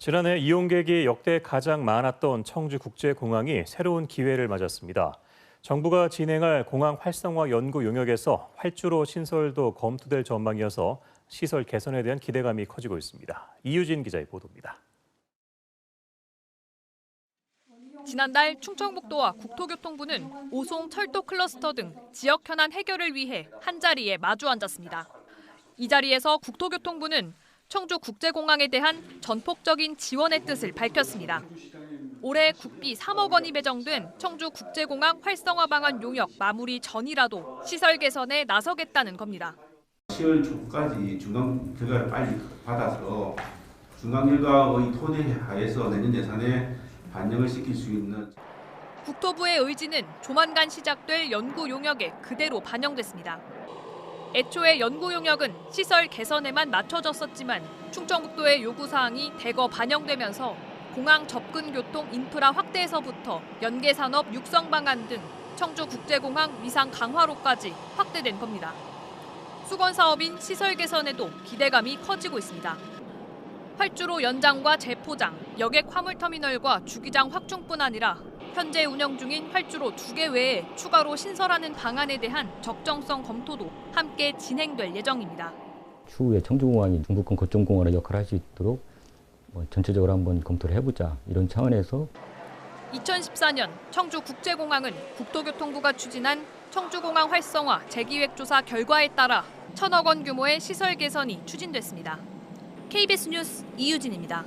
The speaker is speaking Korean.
지난해 이용객이 역대 가장 많았던 청주국제공항이 새로운 기회를 맞았습니다. 정부가 진행할 공항 활성화 연구 용역에서 활주로 신설도 검토될 전망이어서 시설 개선에 대한 기대감이 커지고 있습니다. 이유진 기자의 보도입니다. 지난달 충청북도와 국토교통부는 오송 철도 클러스터 등 지역 현안 해결을 위해 한자리에 마주 앉았습니다. 이 자리에서 국토교통부는 청주 국제공항에 대한 전폭적인 지원의 뜻을 밝혔습니다. 올해 국비 3억 원이 배정된 청주 국제공항 활성화 방안 용역 마무리 전이라도 시설 개선에 나서겠다는 겁니다. 10월 초까지 중간 결과를 빨리 받아서 중간 결과의 토대 하에서 내년 예산에 반영을 시킬 수 있는 국토부의 의지는 조만간 시작될 연구 용역에 그대로 반영됐습니다. 애초에 연구 용역은 시설 개선에만 맞춰졌었지만 충청북도의 요구 사항이 대거 반영되면서 공항 접근 교통 인프라 확대에서부터 연계 산업 육성 방안 등 청주 국제공항 위상 강화로까지 확대된 겁니다. 수건 사업인 시설 개선에도 기대감이 커지고 있습니다. 활주로 연장과 재포장, 여객 화물터미널과 주기장 확충뿐 아니라 현재 운영 중인 활주로 두개 외에 추가로 신설하는 방안에 대한 적정성 검토도 함께 진행될 예정입니다. 추후에 청주공항이 중부권 거점공항의 역할을 할 수 있도록 뭐 전체적으로 한번 검토를 해보자 이런 차원에서 2014년 청주국제공항은 국토교통부가 추진한 청주공항 활성화 재기획 조사 결과에 따라 천억 원 규모의 시설 개선이 추진됐습니다. KBS 뉴스 이유진입니다.